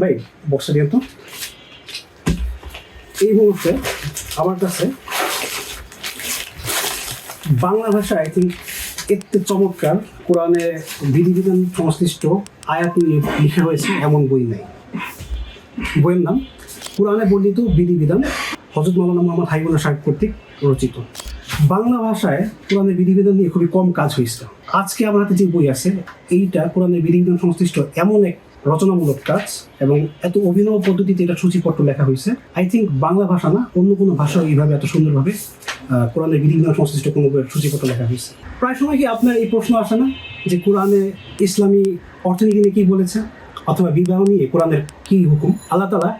ভাই, বক্সটা দিয়ে তো। এই মুহূর্তে আমার কাছে বাংলা ভাষা আই থিঙ্ক এতে চমৎকার কোরআনে বিধিবিধান সংশ্লিষ্ট আয়াত লিখা হয়েছে, এমন বই নেই। বইয়ের নাম, কোরআনে বর্ণিত বিধিবিধান হজরত মৌলানা মোহাম্মদ হাইবুল্লাহ সাহেব কর্তৃক রচিত। বাংলা ভাষায় কোরআনের বিধিবিধান নিয়ে খুবই কম কাজ হয়েছে। আজকে আমার হাতে যে বই আছে, এইটা কোরআনের বিধিবিধান সংশ্লিষ্ট এমন এক রচনামূলক কাজ এবং এত অভিনব পদ্ধতিতে এটা সূচিপত্র লেখা হয়েছে। আই থিঙ্ক বাংলা ভাষা না, অন্য কোনো ভাষা এইভাবে এত সুন্দরভাবে কোরআনের বিধিবিধান সংশ্লিষ্ট কোনো সূচিপত্র লেখা হয়েছে। প্রায় সময় কি আপনার এই প্রশ্ন আসে না যে কোরআনে ইসলামী অর্থনীতি নিয়ে কি বলেছে অথবা বিবাহ নিয়ে কোরআনের কি হুকুম? আল্লাহ তালা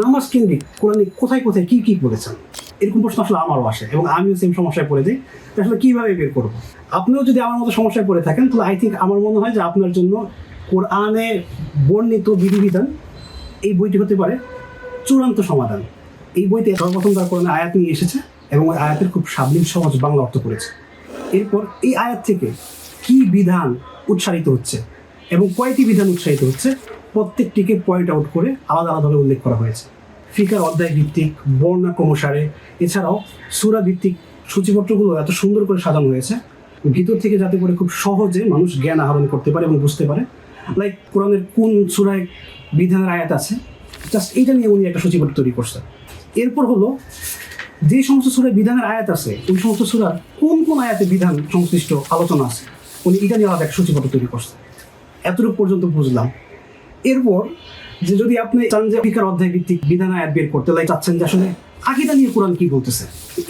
নামাজ কেন্দ্রিক কোরআনে কোথায় কোথায় কি কি বলেছেন? এরকম প্রশ্ন আসলে আমারও আসে এবং আমিও সেম সমস্যায় পড়ে যাই। আসলে কীভাবে বের করব? আপনিও যদি আমার মতো সমস্যায় পড়ে থাকেন, তাহলে আই থিঙ্ক আমার মনে হয় যে আপনার জন্য কোরআনে বর্ণিত বিধিবিধান এই বইটি হতে পারে চূড়ান্ত সমাধান। এই বইতে সর্বপ্রথম তার কোরআনে আয়াত নিয়ে এসেছে এবং ওই আয়াতের খুব সাবলীল, সহজ বাংলা অর্থ করেছে। এরপর এই আয়াত থেকে কি বিধান উৎসাহিত হচ্ছে এবং কয়টি বিধান উৎসাহিত হচ্ছে প্রত্যেকটিকে পয়েন্ট আউট করে আলাদা আলাদাভাবে উল্লেখ করা হয়েছে। ফিকার অধ্যায় ভিত্তিক বর্ণা ক্রমসারে, এছাড়াও সুরা ভিত্তিক সূচিপত্রগুলো এত সুন্দর করে সাজানো হয়েছে। ভিতর থেকে যাতে করে খুব সহজে মানুষ জ্ঞান আহরণ করতে পারে এবং বুঝতে পারে। লাইক কোরআনের কোন সুরায় বিধানের আয়াত আছে? জাস্ট এইটা নিয়ে উনি একটা সূচিপত্র তৈরি করছে এরপর হলো, যে সমস্ত সুরায় বিধানের আয়াত আছে, ওই সমস্ত সুরার কোন কোন আয়াতে বিধান সংশ্লিষ্ট আলোচনা আছে? উনি এটা নিয়ে আলাদা একটা সূচিপত্র তৈরি করছে এতটুকু পর্যন্ত বুঝলাম। এরপর, যে যদি আপনি চান যে ফিকার অধ্যায় ভিত্তিক বিধান আয়াত বের করতে লাই চাচ্ছেন যে আসলে আকিদা নিয়ে কোরআন কি বলতেছে?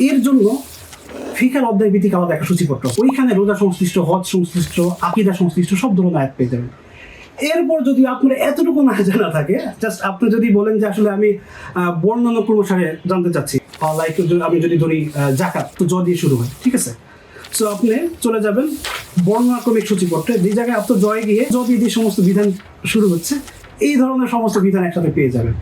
এর জন্য ফিকার অধ্যায় ভিত্তিক আলাদা একটা সূচিপত্র। ওইখানে রোজা সংশ্লিষ্ট, হজ সংশ্লিষ্ট, আকিদা সংশ্লিষ্ট সব ধরনের আয়াত পেয়ে যাবেন। এরপর যদি আপনার এতটুকু না জানা থাকে জাস্ট আপনি যদি বলেন যে আসলে আমি আহ, বর্ণনা ক্রমসারে জানতে চাচ্ছি লাইক আমি যদি ধরি জাকাত তো জ দিয়ে শুরু হয় ঠিক আছে? সো আপনি চলে যাবেন বর্ণাক্রমিক সূচিপত্রে যে জায়গায় আপনার জয় গিয়ে দিয়ে যে সমস্ত বিধান শুরু হচ্ছে এই ধরনের সমস্ত বিধান একসাথে পেয়ে যাবেন।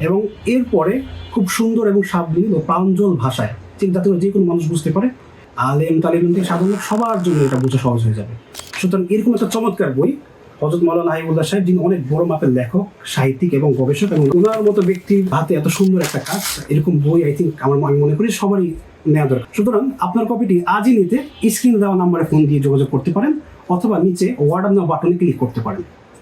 এবং এরপরে খুব সুন্দর এবং সাবলীল ও প্রাঞ্জল ভাষায় যাতে করে যে কোনো মানুষ বুঝতে পারে আলেম তালিম থেকে সাধারণ সবার জন্য এটা বোঝা সহজ হয়ে যাবে। সুতরাং এরকম একটা চমৎকার বই হজরত মৌলানা হাইবুল্লাহ সাহেব, যিনি অনেক বড় মাপের লেখক, সাহিত্যিক এবং গবেষক এবং ওনার মতো ব্যক্তির হাতে এত সুন্দর একটা কাজ, এরকম বই আই থিঙ্ক আমার আমি মনে করি সবারই নেওয়া দরকার। সুতরাং আপনার কপিটি আজই নিতে স্ক্রিনে দেওয়া নাম্বারে ফোন দিয়ে যোগাযোগ করতে পারেন, অথবা নিচে ওয়ার্ড নাও বাটনে ক্লিক করতে পারেন।